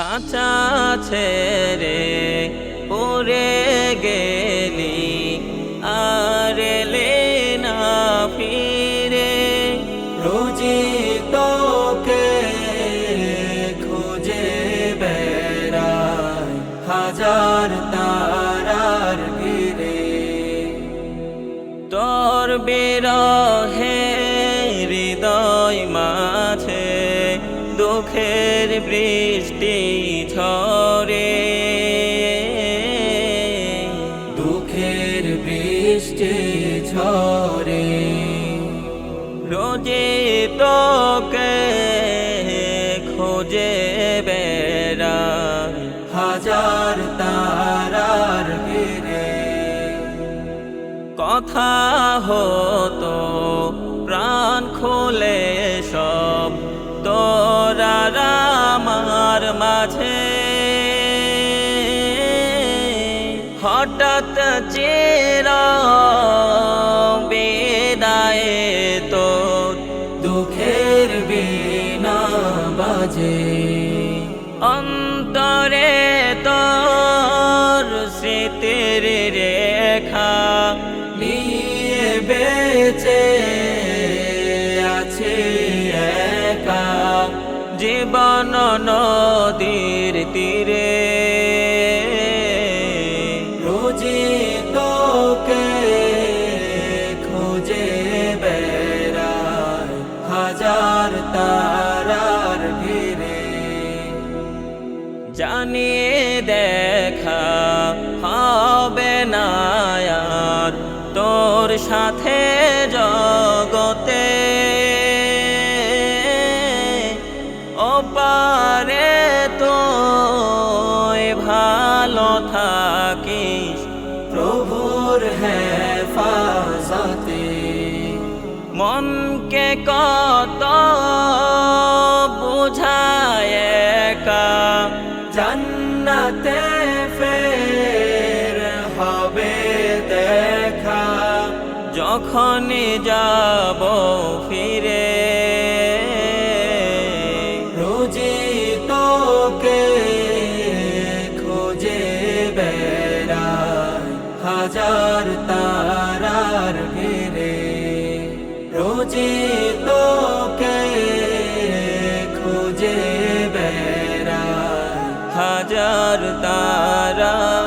খাঁচা ছেড়ে পড়ে গেলি, আর এলে না ফিরে। রোজি তোকে খুঁজে বেড়ায় হাজার তারার ভিড়ে তোর বিরহে হৃদয় মাঝে দুঃখের বৃষ্টি ঝরে। দুঃখের বৃষ্টি ঝরে। রোজে তোকে খোঁজে বেড়ায় হাজার তারার ভিড়ে কথা হতো মাঝে হঠাৎ চের বেদায়ে তো দুঃখের বিনা বাজে। অন্তরে তোর স্মৃতির রেখা নিয়ে বেঁচে জীবন নদীর তীরে। রোজি তোকে খোঁজে বেড়ায় হাজার তারার ভিড়ে জানিয়ে দেখা হবে না তোর সাথে জগতে। ওপারে তো ভালো থাকিস, প্রভুর হেফাজতে। মনকে কত বুঝায় একা, জান্নাতে ফের দেখা। যখন যাব ফিরে হাজার তারার ঘেরে রোজে তোকে খোঁজে বেড়া হাজার তারা